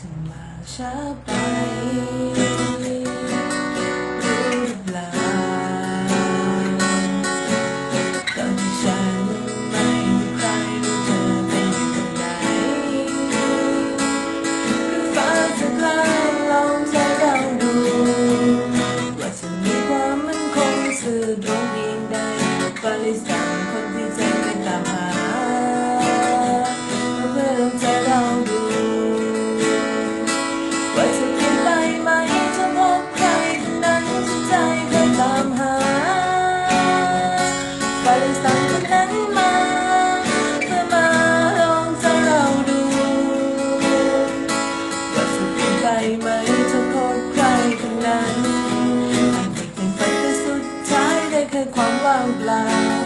ธอมาช้าไปรู้หรือเปล่าตอนที่ฉันรู้ไม่มีใครรู้เธอเป็นอยู่ตรงไหนหรือฟ้าจะกล้าลองจะเราดู ว่าจะมีความมั่นคงสื่อตรงเพีงใดก็เลยสั่ แค่ความว่างเปล่า